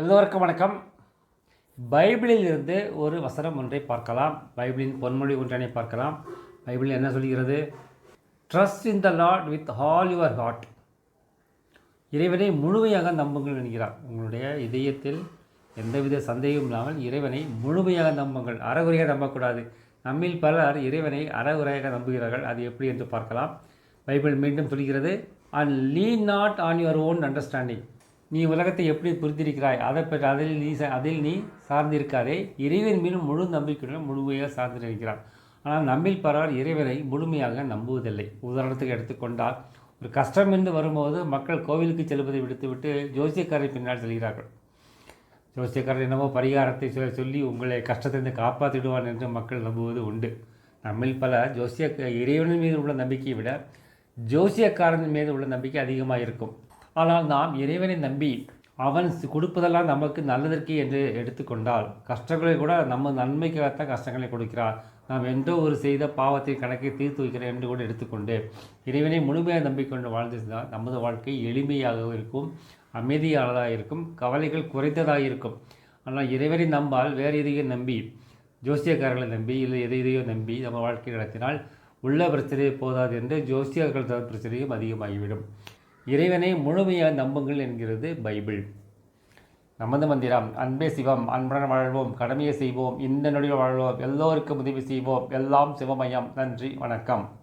எல்லோருக்கும் வணக்கம். பைபிளில் இருந்து ஒரு வசனம் ஒன்றை பார்க்கலாம். பைபிளின் பொன்மொழி ஒன்றனை பார்க்கலாம். பைபிள் என்ன சொல்கிறது? Trust in the Lord with all your heart இறைவனை முழுமையாக நம்புங்கள் என்கிறார். உங்களுடைய இதயத்தில் எந்தவித சந்தேகமும் இல்லாமல் இறைவனை முழுமையாக நம்புங்கள். அறகுறையாக நம்பக்கூடாது. நம்மில் பலர் இறைவனை அறகுறையாக நம்புகிறார்கள். அது எப்படி என்று பார்க்கலாம். பைபிள் மீண்டும் சொல்கிறது and lean not on your own understanding நீ உலகத்தை எப்படி புரிந்திருக்கிறாய்? அதை பற்றி அதில் நீ சா- அதில் நீ சார்ந்திருக்காதே. இறைவன் மீது முழு நம்பிக்கையுடன் முழுமையாக சார்ந்திருக்கிறார் ஆனால் நம்மில் பலர் இறைவனை முழுமையாக நம்புவதில்லை. உதாரணத்துக்கு எடுத்துக்கொண்டால் ஒரு கஷ்டம் என்று வரும்போது மக்கள் கோவிலுக்கு செல்வதை விடுத்துவிட்டு ஜோசியக்காரை பின்னால் செல்கிறார்கள். ஜோசியக்காரர் என்னமோ பரிகாரத்தை சொ- சொல்லி உங்களை கஷ்டத்திலிருந்து காப்பாற்றிடுவான் என்று மக்கள் நம்புவது உண்டு. நம்மில் பல ஜோசிய இறைவனின் மீது உள்ள நம்பிக்கையை விட ஜோசியக்காரன் மீது உள்ள நம்பிக்கை அதிகமாக இருக்கும். ஆனால் நாம் இறைவனை நம்பி அவன் கொடுப்பதெல்லாம் நமக்கு நல்லதற்கு என்று எடுத்துக்கொண்டால் கஷ்டங்களை கூட நம்ம நன்மைக்காகத்தான் கஷ்டங்களை கொடுக்கிறார். நாம் எந்த ஒரு செய்த பாவத்தின் கணக்கை தீர்த்து வைக்கிறேன் என்று கூட எடுத்துக்கொண்டு இறைவனை முழுமையாக நம்பிக்கொண்டு வாழ்ந்திருந்தால் நமது வாழ்க்கை எளிமையாக இருக்கும் அமைதியானதாக இருக்கும் கவலைகள் குறைந்ததாக இருக்கும். ஆனால் இறைவனை நம்பால் வேறு எதையும் நம்பி ஜோசியக்காரர்களை நம்பி இல்லை எதை எதையோ நம்பி நம்ம வாழ்க்கை நடத்தினால் உள்ள பிரச்சனையே போதாது என்று ஜோசியர்கள் பிரச்சனையும் அதிகமாகிவிடும். இறைவனை முழுமையாக நம்புங்கள் என்கிறது பைபிள். நமது மந்திரம் அன்பே சிவம் அன்புடன் வாழ்வோம் கடமையை செய்வோம் இந்த நொடியில் வாழ்வோம் எல்லோருக்கும் உதவி செய்வோம் எல்லாம் சிவமயம். நன்றி வணக்கம்.